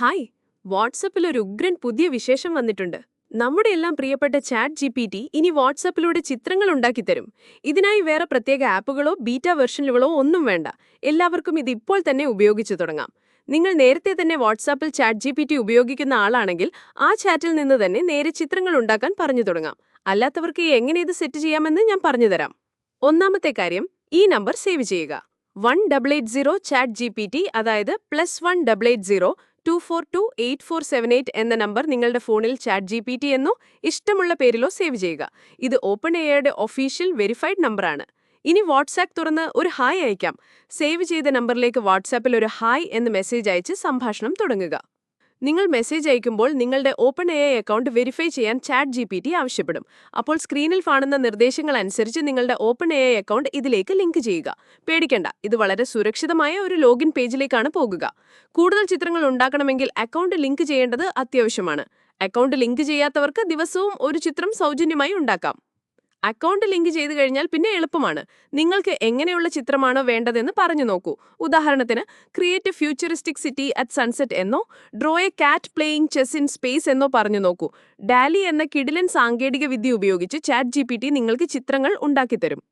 Hi വാട്സപ്പിൽ ഒരു ഉഗ്രൻ പുതിയ വിശേഷം വന്നിട്ടുണ്ട്. നമ്മുടെ എല്ലാം പ്രിയപ്പെട്ട ചാറ്റ് ജി പി ടി ഇനി വാട്സപ്പിലൂടെ ചിത്രങ്ങൾ ഉണ്ടാക്കിത്തരും. ഇതിനായി വേറെ പ്രത്യേക ആപ്പുകളോ ബീറ്റ വെർഷനുകളോ ഒന്നും വേണ്ട. എല്ലാവർക്കും ഇത് ഇപ്പോൾ തന്നെ ഉപയോഗിച്ചു തുടങ്ങാം. നിങ്ങൾ നേരത്തെ തന്നെ വാട്സാപ്പിൽ ചാറ്റ് ജി പി ടി ഉപയോഗിക്കുന്ന ആളാണെങ്കിൽ ആ ചാറ്റിൽ നിന്ന് തന്നെ നേരെ ചിത്രങ്ങൾ ഉണ്ടാക്കാൻ പറഞ്ഞു തുടങ്ങാം. അല്ലാത്തവർക്ക് എങ്ങനെ ഇത് സെറ്റ് ചെയ്യാമെന്ന് ഞാൻ പറഞ്ഞുതരാം ഒന്നാമത്തെ കാര്യം ഈ നമ്പർ സേവ് ചെയ്യുക. One double eight zero chat G P T അതായത് plus one double eight zero two four two eight four seven eight എന്ന നമ്പർ നിങ്ങളുടെ ഫോണിൽ ചാറ്റ് ജി പി ടി എന്നോ ഇഷ്ടമുള്ള പേരിലോ സേവ് ചെയ്യുക. ഇത് ഓപ്പൺ എയുടെ ഒഫീഷ്യൽ വെരിഫൈഡ് നമ്പറാണ് ഇനി വാട്സാപ്പ് തുറന്ന് ഒരു ഹായ് അയക്കാം. സേവ് ചെയ്ത നമ്പറിലേക്ക് വാട്സാപ്പിൽ ഒരു ഹായ് എന്ന് മെസ്സേജ് അയച്ച് സംഭാഷണം തുടങ്ങുക. നിങ്ങൾ മെസ്സേജ് അയക്കുമ്പോൾ നിങ്ങളുടെ open A I account verify ചെയ്യാൻ ചാറ്റ് ജി പി ടി ആവശ്യപ്പെടും. അപ്പോൾ സ്ക്രീനിൽ കാണുന്ന നിർദ്ദേശങ്ങൾ അനുസരിച്ച് നിങ്ങളുടെ ഓപ്പൺ എ ഐ അക്കൗണ്ട് ഇതിലേക്ക് ലിങ്ക് ചെയ്യുക. പേടിക്കേണ്ട ഇത് വളരെ സുരക്ഷിതമായ ഒരു ലോഗിൻ പേജിലേക്കാണ് പോകുക. കൂടുതൽ ചിത്രങ്ങൾ ഉണ്ടാക്കണമെങ്കിൽ അക്കൗണ്ട് ലിങ്ക് ചെയ്യേണ്ടത് അത്യാവശ്യമാണ്. അക്കൗണ്ട് ലിങ്ക് ചെയ്യാത്തവർക്ക് ദിവസവും ഒരു ചിത്രം സൗജന്യമായി ഉണ്ടാക്കാം. അക്കൗണ്ട് ലിങ്ക് ചെയ്തു കഴിഞ്ഞാൽ പിന്നെ എളുപ്പമാണ്. നിങ്ങൾക്ക് എങ്ങനെയുള്ള ചിത്രമാണോ വേണ്ടതെന്ന് പറഞ്ഞു നോക്കൂ. ഉദാഹരണത്തിന് create futuristic city at sunset എന്നോ draw a cat playing chess in space എന്നോ പറഞ്ഞു നോക്കൂ. ഡാലി എന്ന കിടിലൻ സാങ്കേതിക വിദ്യ ഉപയോഗിച്ച് ചാറ്റ് ജി നിങ്ങൾക്ക് ചിത്രങ്ങൾ ഉണ്ടാക്കിത്തരും.